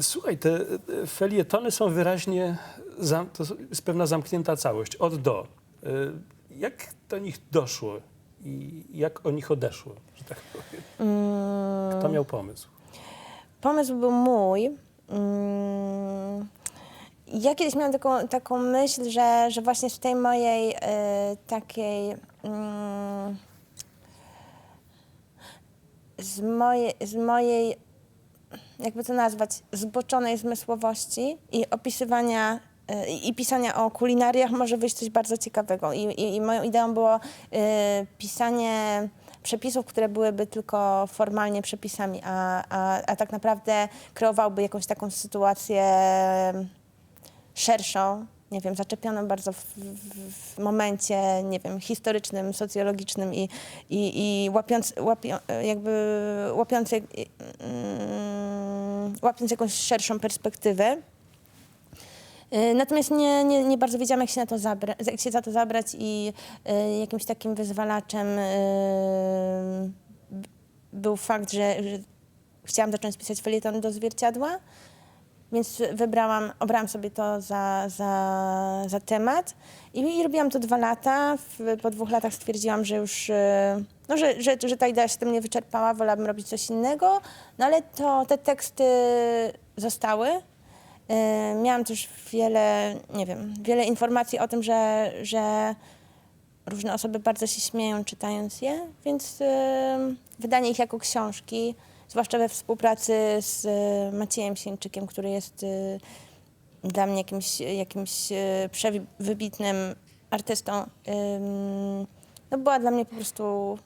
Słuchaj, te felietony są wyraźnie, to jest pewna zamknięta całość, od do. E, Jak do nich doszło i jak o nich odeszło, że tak powiem? Mm, Kto miał pomysł? Pomysł był mój. Mm, Ja kiedyś miałam taką, taką myśl, że, że właśnie z tej mojej e, takiej. mm, z, mojej, z mojej, jakby to nazwać, zboczonej zmysłowości i opisywania e, i pisania o kulinariach może wyjść coś bardzo ciekawego. I, i, i moją ideą było e, pisanie przepisów, które byłyby tylko formalnie przepisami, a, a, a tak naprawdę kreowałby jakąś taką sytuację szerszą, nie wiem, zaczepioną bardzo w, w, w momencie, nie wiem, historycznym, socjologicznym i, i, i łapiąc, łapią, jakby łapiąc, jak- mm, łapiąc jakąś szerszą perspektywę. Y, Natomiast nie, nie, nie bardzo wiedziałam, jak się, na to zabra- jak się za to zabrać i y, jakimś takim wyzwalaczem y, był fakt, że, że chciałam zacząć pisać felieton do zwierciadła, więc wybrałam, obrałam sobie to za, za, za temat i, i robiłam to dwa lata. W, po dwóch latach stwierdziłam, że już, y, no, że, że, że ta idea się tym nie wyczerpała, wolałabym robić coś innego, no ale to te teksty zostały. Y, Miałam też wiele, nie wiem, wiele informacji o tym, że, że różne osoby bardzo się śmieją czytając je, więc y, wydanie ich jako książki, zwłaszcza we współpracy z y, Maciejem Sieńczykiem, który jest y, dla mnie jakimś, jakimś y, przewybitnym artystą, no była dla mnie po prostu,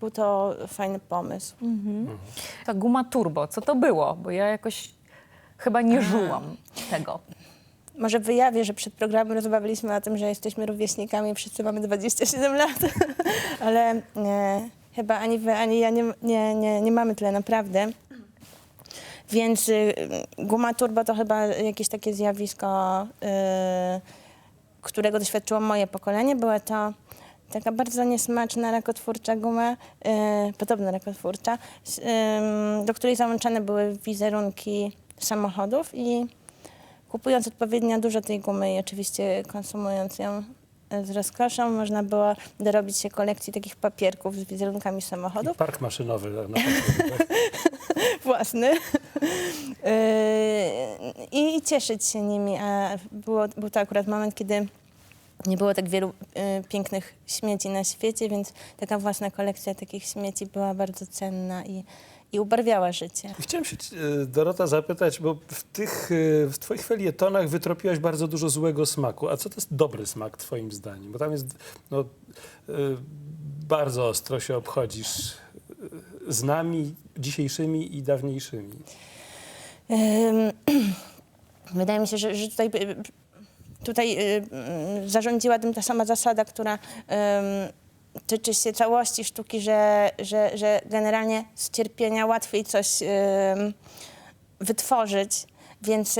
był to fajny pomysł. Ta guma turbo, co to było? Bo ja jakoś chyba nie żułam tego. Może wyjawię, że przed programem rozmawialiśmy o tym, że jesteśmy rówieśnikami, wszyscy mamy 27 lat, ale nie, chyba ani wy, ani ja nie, nie, nie, nie mamy tyle naprawdę. Więc y, guma turbo to chyba jakieś takie zjawisko, y, którego doświadczyło moje pokolenie. Była to taka bardzo niesmaczna rakotwórcza guma, y, podobna rakotwórcza, ym, do której załączane były wizerunki samochodów i Kupując odpowiednio dużo tej gumy i oczywiście konsumując ją z rozkoszą, można było dorobić się kolekcji takich papierków z wizerunkami I samochodów. park maszynowy na papierze. Własny. I cieszyć się nimi. A było, był to akurat moment, kiedy nie było tak wielu y, pięknych śmieci na świecie, więc taka własna kolekcja takich śmieci była bardzo cenna i, i ubarwiała życie. Chciałem się e, Dorota zapytać, bo w tych, e, w twoich felietonach wytropiłaś bardzo dużo złego smaku. A co to jest dobry smak twoim zdaniem? Bo tam jest, no, e, bardzo ostro się obchodzisz z nami dzisiejszymi i dawniejszymi. Ym, Wydaje mi się, że, że tutaj, tutaj zarządziła tym ta sama zasada, która tyczy się całości sztuki, że, że, że generalnie z cierpienia łatwiej coś ym, wytworzyć. Więc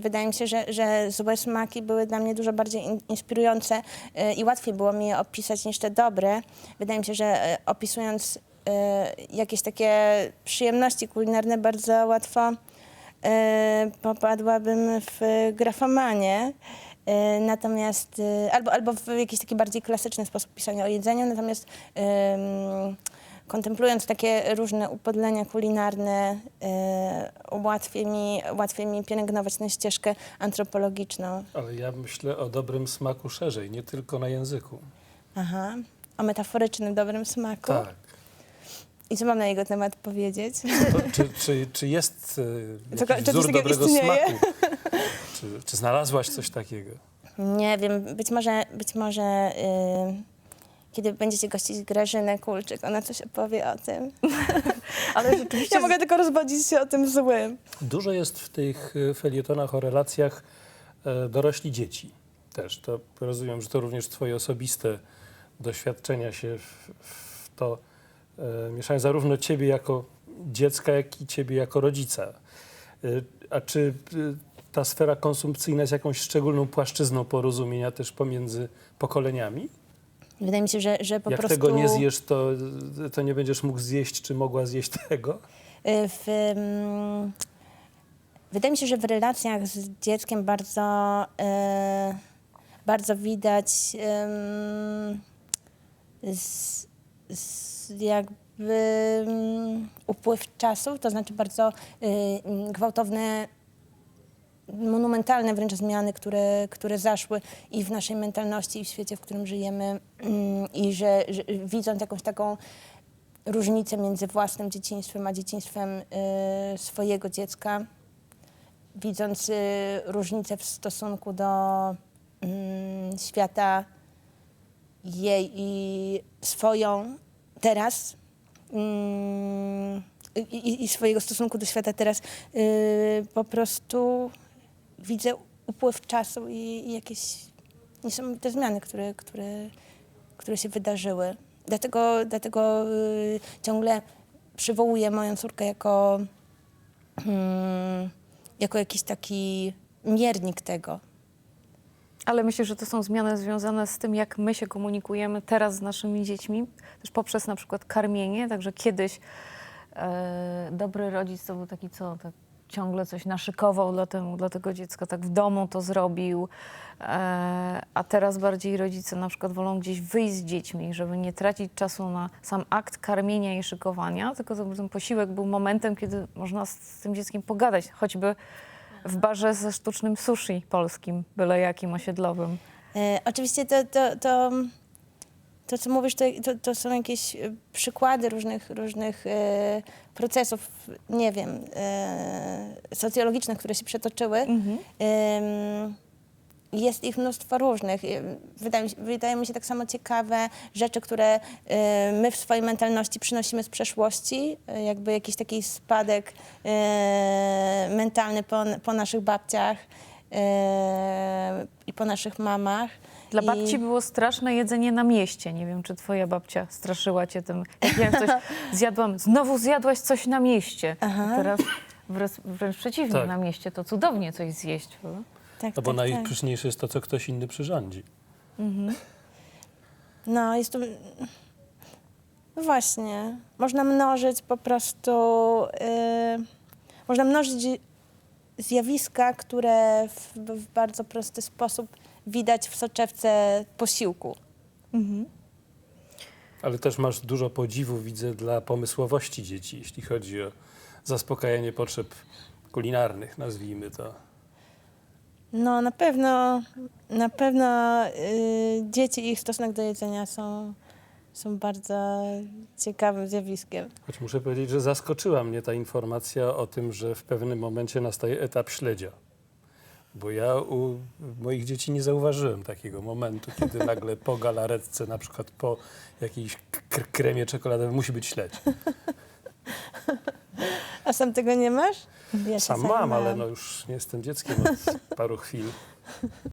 wydaje mi się, że, że złe smaki były dla mnie dużo bardziej in, inspirujące y, i łatwiej było mi je opisać niż te dobre. Wydaje mi się, że y, opisując y, jakieś takie przyjemności kulinarne bardzo łatwo popadłabym w grafomanię. E, Natomiast, e, albo, albo w jakiś taki bardziej klasyczny sposób pisania o jedzeniu, natomiast em, kontemplując takie różne upodlenia kulinarne, e, łatwiej, mi, łatwiej mi pielęgnować tę ścieżkę antropologiczną. Ale ja myślę o dobrym smaku szerzej, nie tylko na języku. Aha, o metaforycznym dobrym smaku. Tak. I co mam na jego temat powiedzieć? To, czy, czy, czy jest jakiś coś wzór dobrego istnieje? smaku? Czy, czy znalazłaś coś takiego? Nie wiem, być może, być może y, kiedy będziecie gościć Grażynę Kulczyk, ona coś opowie o tym. Ale rzeczywiście Ja mogę tylko rozwodzić się o tym złym. Dużo jest w tych e, felietonach o relacjach e, dorośli dzieci też. To rozumiem, że to również twoje osobiste doświadczenia się w, w to e, mieszają zarówno ciebie jako dziecka, jak i ciebie jako rodzica. E, a czy e, ta sfera konsumpcyjna jest jakąś szczególną płaszczyzną porozumienia też pomiędzy pokoleniami? Wydaje mi się, że, że po Jak prostu tego nie zjesz, to, to nie będziesz mógł zjeść, czy mogła zjeść tego? y, w, mm, wydaje mi się, że w relacjach z dzieckiem bardzo, e, bardzo widać em, z, z jakby mm, upływ czasu, to znaczy bardzo y, gwałtowne, monumentalne wręcz zmiany, które, które zaszły i w naszej mentalności, i w świecie, w którym żyjemy, mm, i że, że widząc jakąś taką różnicę między własnym dzieciństwem a dzieciństwem y, swojego dziecka, widząc y, różnicę w stosunku do mm, świata jej i swoją teraz mm, i, i swojego stosunku do świata teraz y, po prostu widzę upływ czasu i, i jakieś niesamowite zmiany, które, które, które się wydarzyły. Dlatego, dlatego y, ciągle przywołuję moją córkę jako, mm, jako jakiś taki miernik tego. Ale myślę, że to są zmiany związane z tym, jak my się komunikujemy teraz z naszymi dziećmi, też poprzez na przykład karmienie. Także kiedyś e, dobry rodzic to był taki, co tak ciągle coś naszykował dla, temu, dla tego dziecka, tak w domu to zrobił. E, a teraz bardziej rodzice na przykład wolą gdzieś wyjść z dziećmi, żeby nie tracić czasu na sam akt karmienia i szykowania, tylko żeby ten posiłek był momentem, kiedy można z, z tym dzieckiem pogadać, choćby w barze ze sztucznym sushi polskim, byle jakim osiedlowym. E, oczywiście to, to, to, to co mówisz, to, to, to są jakieś e, przykłady różnych, różnych e, procesów, nie wiem, e, socjologicznych, które się przetoczyły. Mhm. Ym, jest ich mnóstwo różnych. Ym, Wydaje mi, się, wydają mi się tak samo ciekawe rzeczy, które y, my w swojej mentalności przynosimy z przeszłości, jakby jakiś taki spadek mentalny po, po naszych babciach i po naszych mamach. Dla I- babci było straszne jedzenie na mieście. Nie wiem, czy twoja babcia straszyła cię tym. Jak ja coś zjadłam, znowu zjadłaś coś na mieście. Teraz wręcz, wręcz przeciwnie, Tak. na mieście to cudownie coś zjeść. prawda? Tak, No bo tak, tak. najpyszniejsze jest to, co ktoś inny przyrządzi. No, jest to. No właśnie. Można mnożyć po prostu. y, można mnożyć zjawiska, które w, w bardzo prosty sposób widać w soczewce posiłku. Ale też masz dużo podziwu, widzę, dla pomysłowości dzieci, jeśli chodzi o zaspokajanie potrzeb kulinarnych, nazwijmy to. No, na pewno, na pewno y, dzieci i ich stosunek do jedzenia są, są bardzo ciekawym zjawiskiem. Choć muszę powiedzieć, że zaskoczyła mnie ta informacja o tym, że w pewnym momencie nastaje etap śledzia. Bo ja u moich dzieci nie zauważyłem takiego momentu, kiedy nagle po galaretce, na przykład po jakiejś kremie czekoladowym musi być śledź. A sam tego nie masz? Ja Sam czasami mam, ale no już nie jestem dzieckiem od paru chwil.